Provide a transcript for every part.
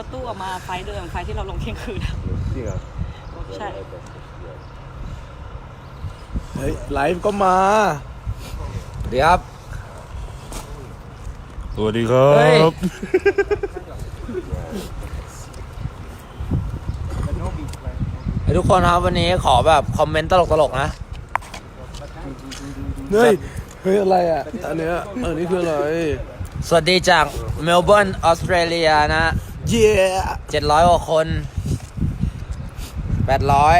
รถตู้ออกมาไฟล์เดิมไฟล์ที่เราลงเที่ยงคืนอะจริงเหรอใช่ เฮ้ยไลฟ์ก็มาเดี๋ยวครับ สวัสดีครัเฮ้ยบให้ทุกคนครับวันนี้ขอแบบคอมเมนต์ตลกๆนะ เฮ้ยเฮ้ยอะไรอะอันเนี้ยอันนี้คืออะไรสวัสดีจากเมลเบิร์นออสเตรเลียนะ เย้เจ็ดร้อยกว่าคนแปดร้อย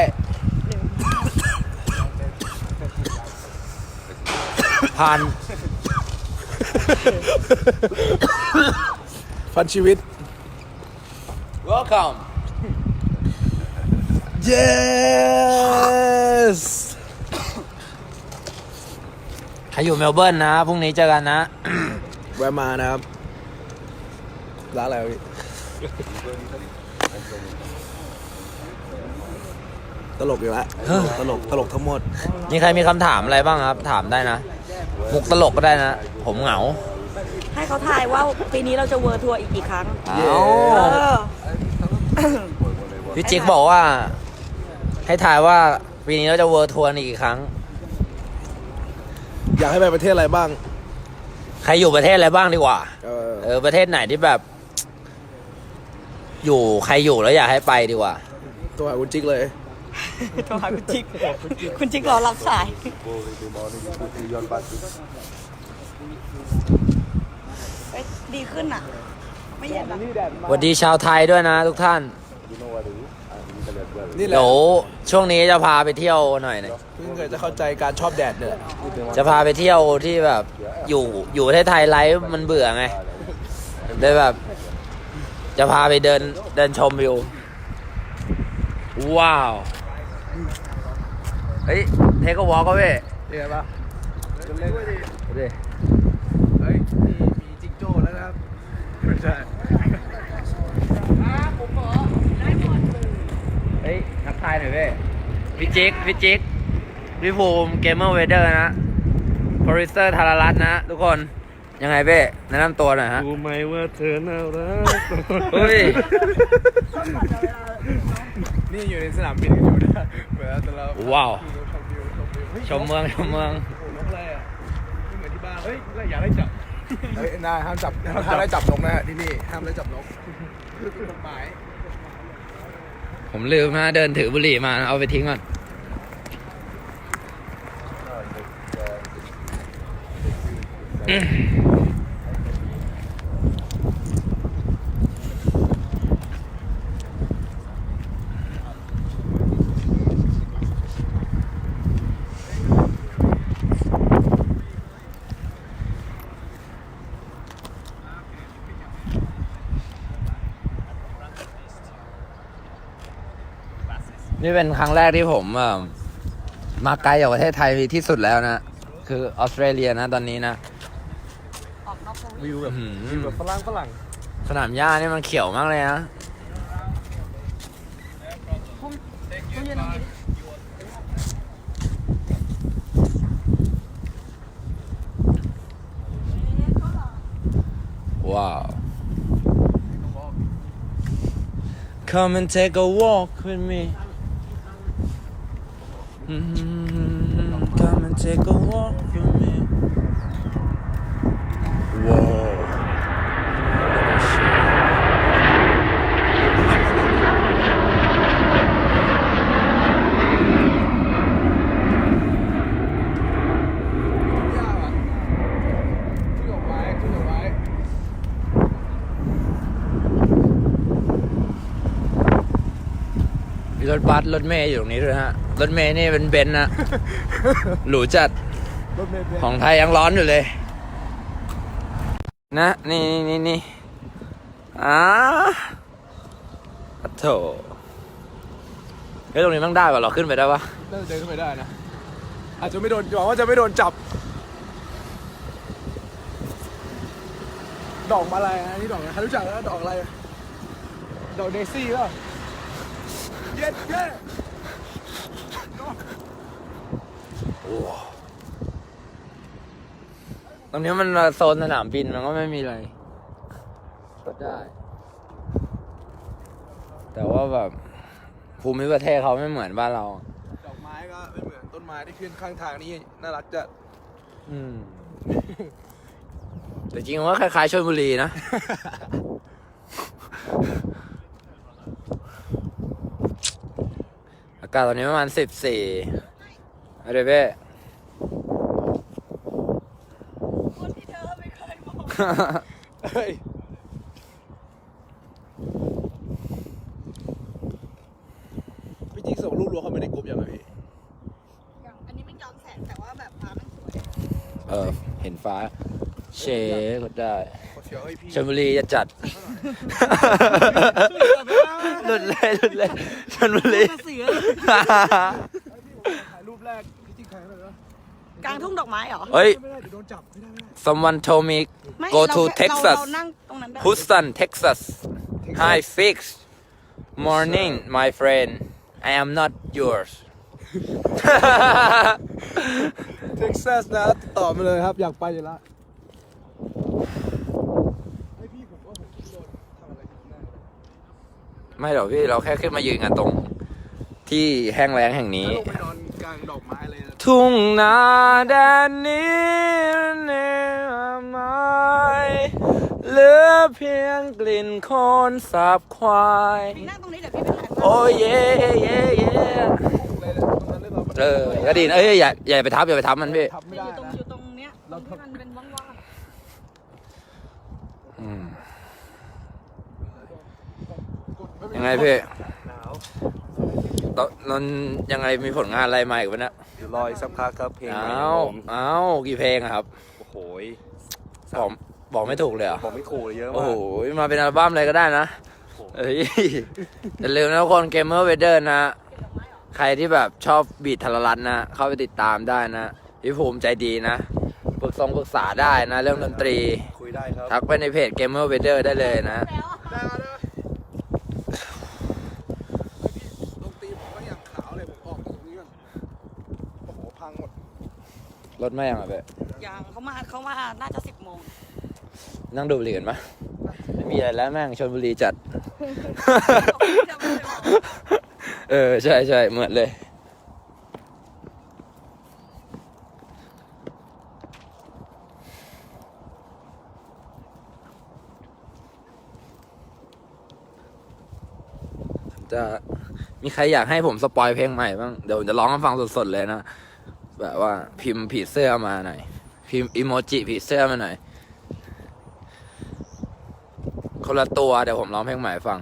พันฟันชีวิต welcome yes ใครอยู่เมลเบิร์นนะ พรุ่งนี้เจอกันนะ แวะมานะครับ ร้านอะไรวะพี่ ตลกอยู่แล้วตลกตลกทั้งหมด มีใครมีคำถามอะไรบ้างครับ ถามได้นะ มุกตลกก็ได้นะ ผมเหงาให้เขาทายว่าปีนี้เราจะเวิร์ทัวร์อีกกี่ครั้ง เอ้เย้เออ พี่จิ๊กบอกว่า ให้ทายว่าปีนี้เราจะเวิร์ทัวร์อีกกี่ครั้ง อยากให้ไปประเทศอะไรบ้าง ใครอยู่ประเทศอะไรบ้างดีกว่า เออ เออประเทศไหนที่แบบ อยู่ใครอยู่แล้วอยากให้ไปดีกว่า ตัวหาคุณจิ๊กเลย โทรหาคุณจิ๊ก คุณจิ๊กรอรับสายเอ้ยดีขึ้นอะ ไม่เย็นอะสวัสดีชาวไทยด้วยนะทุกท่าน นี่แหละเดี๋ยวช่วงนี้จะพาไปเที่ยวหน่อยนะเพิ่งเคยจะเข้าใจการชอบแดดเนี่ยจะพาไปเที่ยวที่แบบอยู่อยู่ประเทศไทยไลฟ์มันเบื่อไงเลยแบบ จะพาไปเดินเดินชมวิว ว้าว เฮ้ย เทคก็วอล์กก็เว้ยเห็นปะจะเล่นด้วยดิดูดิเฮ้ยมีมีจิงโจ้แล้วนะครับไม่ใช่เฮ้ยทักทายหน่อยเว้ยพี่จิ๊กพี่จิ๊กพี่ภูมิเกมเมอร์เวเดอร์นะโปรดิวเซอร์ธารรัตน์นะทุกคน ยังไงเว้ยแนะนำตัวหน่อยฮะ รู้ไหมว่าเธอน่ารักเฮ้ย นี่อยู่ในสนามบินกันอยู่นะเหมือนแต่เราว้าว ชมวิวชมวิวเฮ้ยชมเมืองชมเมือง โอ้โหนกอะไรอะไม่เหมือนที่บ้านเฮ้ยอย่าได้จับเฮ้ยนายห้ามจับห้ามได้จับนกนะฮะที่นี่ห้ามได้จับนกคือกฎหมายผมลืมนะเดินถือบุหรี่มาเอาไปทิ้งก่อน นี่เป็นครั้งแรกที่ผมเอ่อมาไกลจากประเทศไทยที่สุดแล้วนะ คือออสเตรเลียนะตอนนี้นะออกนอกโควิดวิวแบบอื้อหืวิวอแบบฝรั่งฝรั่งสนามหญ้านี่มันเขียวมากเลยนะคุณยืนตรงนี้ดิว้าว Come and take a walk with me Mhm. Come and take a walk รถบัสรถเมย์อยู่ตรงนี้ด้วยฮะ รถเมย์นี่เป็นเบนซ์นะ หรูจัด รถเมล์เป็นของไทยยังร้อนอยู่เลย นะ นี่นี่นี่นี่อ่าอะโถเฮ้ยตรงนี้มั่งได้ป่ะเราขึ้นไปได้ปะน่าจะเดินขึ้นไปได้นะ อาจจะไม่โดนหวังว่าจะไม่โดนจับ ดอกอะไรนะนี่ดอกอะไรใครรู้จักแล้วดอกอะไร ดอกเดซี่ป่ะ เย็ดเย้ตรงนี้มันโซนสนามบินมันก็ไม่มีอะไรก็ได้ แต่ว่าแบบภูมิประเทศเขาไม่เหมือนบ้านเรา ดอกไม้ก็ไม่เหมือนต้นไม้ที่ขึ้นข้างทางนี่น่ารักจัด อืม แต่จริงๆว่าคล้ายๆชลบุรีนะากาศตอนนี้ประมาณสิบสี่อะไรเบ้คนที่เธอไม่เคยบอกเฮ้ยพี่จิ๊กส่งรูปรัวเข้าไปในกลุ่มยังไงพี่อย่างอันนี้ไม่ย้อนแสงแต่ว่าแบบฟ้ามันสวยเออ เห็นฟ้า เชก็ได้ขอเชียวให้พี่ชลบุรีจะจัด หลุดเลยหลุดเลยชลบุรีเสือถ่ายรูปแรกพี่จิ๊กถ่ายเลยนะกลางทุ่งดอกไม้เหรอ เฮ้ย ไม่ได้เดี๋ยวโดนจับไม่ได้ไม่ได้ someone told me ไม่ go เรา to แค่เรา Texas เรานั่งตรงนั้นได้ Houston Texas Hi fix morning my friend I am not yours เท็กซัสนะติดต่อมาเลยครับ อยากไปอยู่แล้วให้พี่ผมว่าผมโดนทำอะไรผิดแน่ ไม่หรอกพี่เราแค่ขึ้นมายืนกันตรง ที่แห้งแล้งแห่งนี้ถ้าลงไปนอนกลางดอกไม้เลยนะทุ่งนาแดนนี้เนี่ยไม้เหลือเพียงกลิ่นโคลนสาบควาย พี่นั่งตรงนี้เดี๋ยวพี่ไปถ่ายโอ้เย่เย่เย่เลยเลยตรงนั้นเลยเราเออก็ดีนะเอ้ยอย่าอย่าไปทับอย่าไปทับมันพี่ทำไม่อยู่ได้ตรงนะ อยู่ตรงเนี้ยตรงที่มันเป็นว่าง อืม ยังไงพี่ตอนนั้นยังไงมีผลงานอะไรมาอีกวะเนี่ยเดี๋ยวรออีกสักพักครับเพลงเอ้ใหม่าของผมเอ้ากี่เพลงอะครับโอ้โหบอกบอกไม่ถูกเลยเหรอ ผมไม่ขู่เลยเยอะโอ้มากโหมาเป็นอัลบั้มอะไรก็ได้นะเอ้ยอย่าลืมนะทุกคนเกมเมอร์เวเดอร์นะ ใครที่แบบชอบบีททรลัตนะ เข้าไปติดตามได้นะพี่ภูมิใจดีนะปรึกษงปรึกษาได้นะ เรื่องดนตรี คุยได้ครับทักไปในเพจเกมเมอร์เวเดอร์ได้เลยนะๆแล้วอะได้ได้ลงตีผมก็อย่างขาวเลยผมออกจากตรงนี้ก่อนโอ้โห พังหมด รถไม่ยังอะเบ๊ยังเขามาเขามาน่าจะสิบโมงนั่งดูบุหรี่กันปะไม่มีอะไรแล้วแม่งชนบุรีจัด เออ ใช่ใช่เหมือนเลย จะมีใครอยากให้ผมสปอยเพลงใหม่บ้าง เดี๋ยวผมจะร้องให้ฟังสดๆเลยนะ แบบว่าพิมพ์ผีเสื้อมาหน่อย พิมพ์อีโมจิผีเสื้อมาหน่อย คนละตัวเดี๋ยวผมร้องเพลงใหม่ฟัง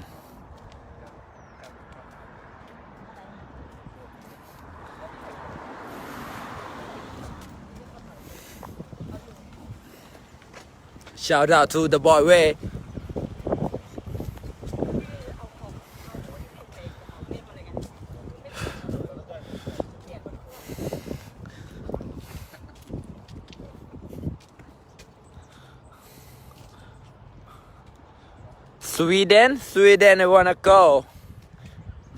Shout out to the boy way สวีเดนสวีเดน I wanna go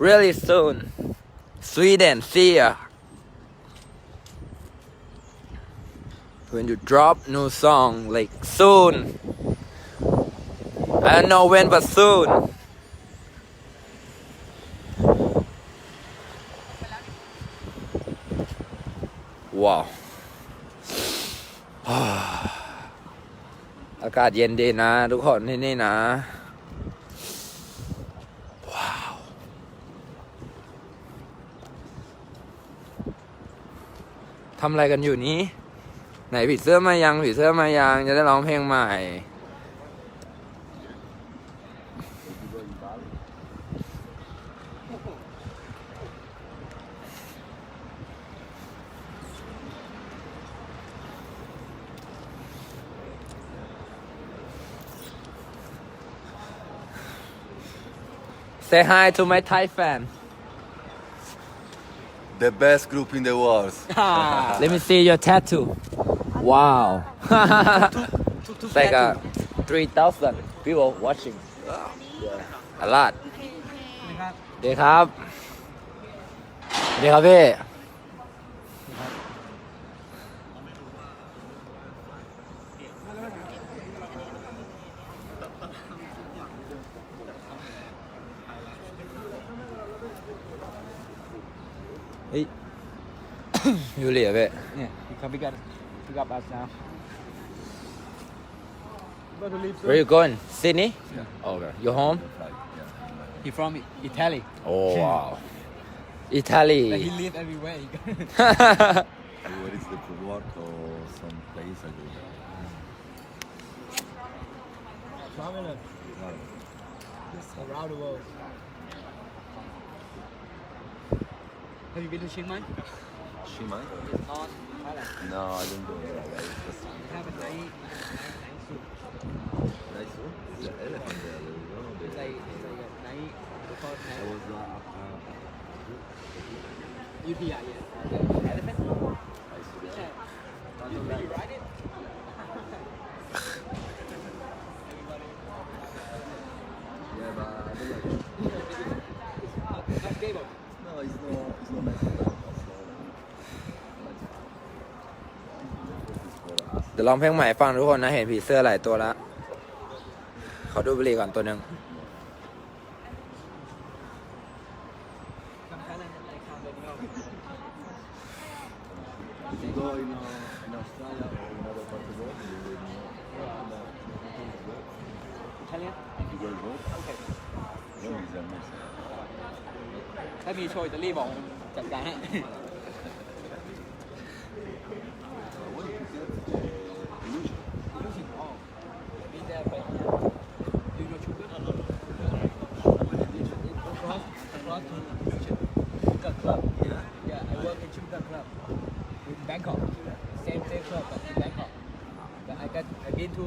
really soon Sweden see ya when you drop new song like soon I don't know when but soon ว้าว อากาศเย็นดีนะ ทุกคนที่นี่นะ ทำอะไรกันอยู่นี้ ไหนผีเสื้อมายังผีเสื้อมายังจะได้ร้องเพลงใหม่ Say hi to my Thai fan. The best group in the world Let me see your tattoo. Wow. it's like a 3,000 people watching. Yeah. A lot. ดีครับดีครับพี่ you leave it. Yeah, because we got to pick up us now. Where you going? Sydney? Yeah. Oh, okay. You home? He from Italy. Oh wow. Italy. Like he live everywhere. Where is the work or some place I. Around the world. Have you been to Chiang Mai? She might. No, I don't do it. Like that. It's just nice soup. Is oh, the elephant there? It's it's like at night. It was uh, uh, UPI. ดี๋ลองเพลงใหม่ฟังทุกคนนะ เห็นผีเสื้อหลายตัวแล้วขอดูบุหรี่ก่อนตัวหนึ่งถ้ามีโชยจะรีบบอกจัดการให้ across to Sugar Club. Yeah, I work in Sugar Club in Bangkok. Same same club, but in Bangkok. But I got I been to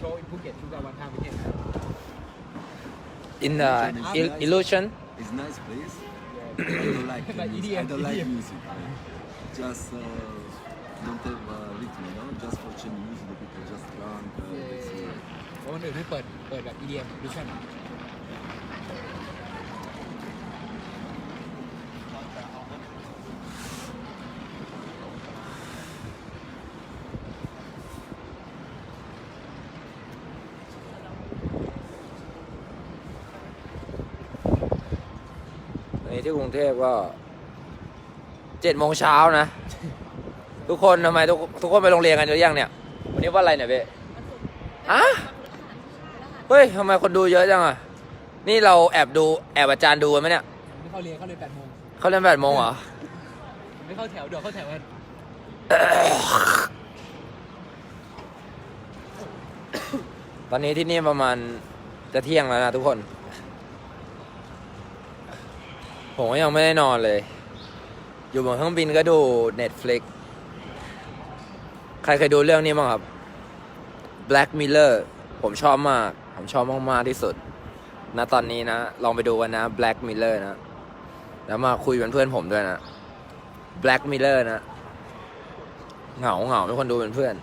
show in Phuket Sugar one time again. in the il- illusion It's nice place. I don't like But music. I EDM, don't like EDM. music. Just uh, don't have uh, rhythm, you know. Just watching music, the people just drunk. Uh, that's it. เพราะวันอื่นไม่เปิด เปิดแบบ EDM Illusion อัน นี้ที่กรุงเทพก็เจ็ดโมงเช้านะ ทุกคนทำไมทุกทุกคนไปโรงเรียนกันเยอะยังเนี่ย วันนี้ว่าอะไรเนี่ยเบ๊ฮะเฮ้ยทำไมคนดูเยอะจังอะ นี่เราแอบดูแอบอาจารย์ดูกันไหมเนี่ย ไม่เข้าเรียนเข้าเรียน8โมงเขาเล่นแปดโมงเหรอ ไม่เข้าแถวเดี๋ยวเข้าแถวกันตอนนี้ที่นี่ประมาณจะเที่ยงแล้วนะทุกคน ผมก็ยังไม่ได้นอนเลย อยู่บนเครื่องบินก็ดู Netflix ใครเคยดูเรื่องนี้บ้างครับ Black Mirror ผมชอบมาก ผมชอบมากๆที่สุดณตอนนี้นะ ลองไปดูกันนะ Black Mirror นะ แล้วมาคุยเป็นเพื่อนผมด้วยนะ Black Mirror นะ เหงาเหงาทุกคนดูเป็นเพื่อน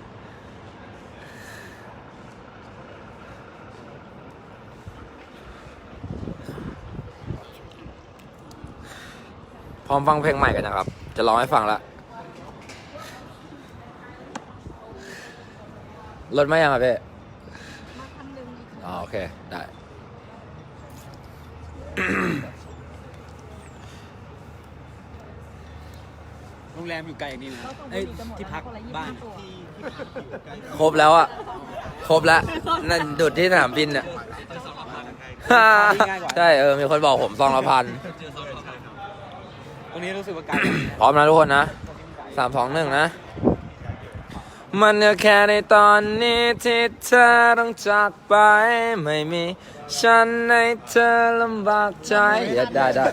พร้อมฟังเพลงใหม่กันนะครับ จะร้องให้ฟังละรถไม่ยังอะพี่อ๋อโอเค ได้ โรงแรมอยู่ไกลอย่างนี้นะเอ้ยที่พักบ้านครบแล้วอะ ครบแล้ว นั่นดุดที่สนามบินอะใช่ เออ มีคนบอกผมซองละพันต รงนี้รู้สึกว่าไกลพร้อมนะทุกคนนะสามสองหนึ่งนะ มันก็แค่ในตอนนี้ที่เธอต้องจากไปไม่มีฉันในเธอลำบากใจเดี๋ยวได้ได้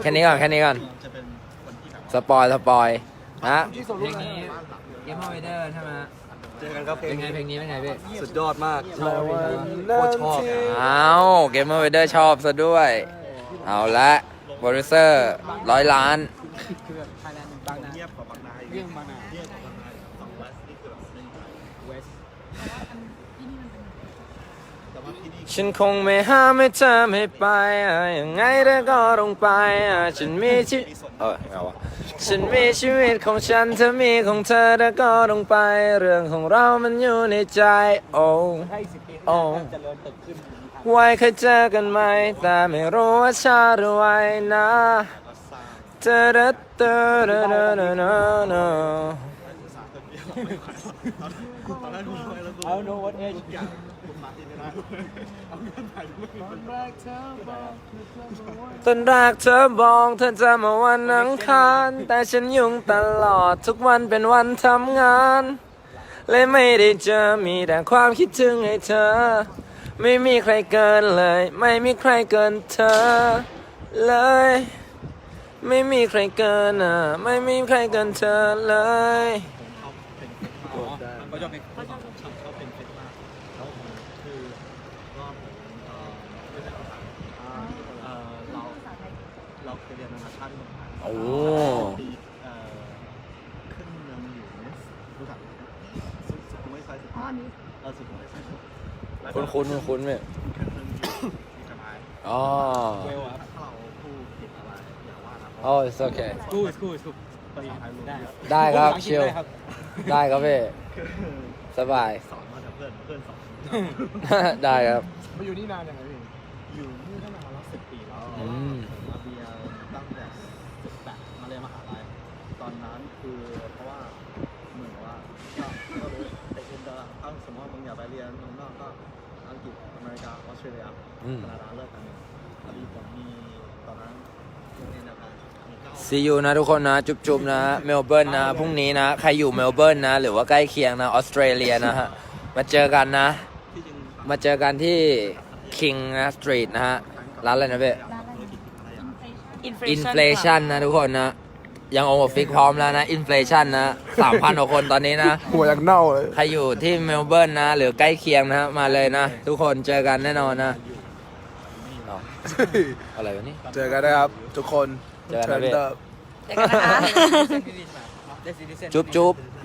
แค่นี้ก่อนแค่นี้ก่อนสปอยสปอยนะเพลงนี้เกมฮอลเดอร์ใช่ไหมเจอกันครับเพลเป็งนไงเพลงนี้เป็นไงพี่สุดยอดมากชอบโคตรชอบอ้าวเกมฮอลเดอร์ชอบซะด้วย เอาละ โปรดิวเซอร์ร้อยล้าน คือแบบไทยแลนบางนาเงียบกว่าบางนาเรื่องบางนาเงียบกว่าบางนาสองเวสนี่คือแบบเวสฉันคงไม่ห้ามให้เธอไม่ไปอะยังไงเธอก็ต้องไป ฉันมีชีวิตเออเอาวะฉันมีชีวิตของฉันเธอมีของเธอเธอก็ต้องไป เรื่องของเรามันอยู่ในใจ โอ้โอ้ข้างหน้าเจริญเติบขึ้น ไว้เคยเจอกันไหม แต่ไม่รู้ว่าชาหรือไว้นะเธตะระตะระระระระระ I don't know what age ต้นรักเธอบอกเธอจะมาวันอังคาร แต่ฉันยุ่งตลอดทุกวันเป็นวันทำงาน เลยไม่ได้เจอมีแต่ความคิดถึงให้เธอ ไม่มีใครเกินเลย ไม่มีใครเกินเธอเลย ไม่มีใครเกินอะ ไม่มีใครเกินเธอเลยเขาชอบเพลงชอบชอบชอบเป็นเฟซมากแล้วคือรอบผมเอ่อไม่ใช่ภาษาเอ่อเราเราเคยเรียนนานาชาติที่เมืองไทยโอ้ปีเอ่อขึ้นเมืองหลวงรู้จักไหมสุสุขุมวิทซอยสิบห้าเออสุขุมวิท คุ้นคุ้นคุ้นคุ้นๆไหมขึ้นเมืองหลวงมีกระบายอ๋อเวลครับถ้าเราพูดผิดอะไรอย่าว่านะเพโอ้ราะ it's okay กูสกูสกูภาษาไทยรู้ได้เยครับอะได้ครับพูชิภาลษาอังกฤษได้ครับได้ครับพี่คือสบาย สอนมาจากเพื่อนเพื่อนสอน ได้ครับ มาอยู่นี่นานยังไงพี่อยู่นี่ ริกาออสเตรเลียอืม แคนาดาเลิกกันหนึ่งพอดีผมมีตอนนั้นโรงเรียนเดียวกันมีเก้า ซียูนะทุกคนนะ จุ๊บๆนะ เมลเบิร์นนะ พรุ่งนี้นะ ใครอยู่เมลเบิร์นนะ หรือว่าใกล้เคียงนะ ออสเตรเลียนะฮะ มาเจอกันนะ ที่จริงมาเจอกันที่ King นะสตรีทนะฮะ ร้านอะไรนะเพ่อินฟอินฟลชันนะทุกคนนะ ยังโอฟิกพร้อมแล้วนะอินฟลชันนะสามพันกว่าคนตอนนี้นะ หัวอยากเน่าเลย ใครอยู่ที่เมลเบิร์นนะ หรือใกล้เคียงนะฮะมาเลยนะ ทุกคนเจอกันแน่นอนนะอ๋ออะไรวะนี่ เจอกันนะครับ ทุกคนเจอกันนะพี่เทรนเดอร์เจอกันนะคะ That's it, that's it. จุ๊บจุ๊บเ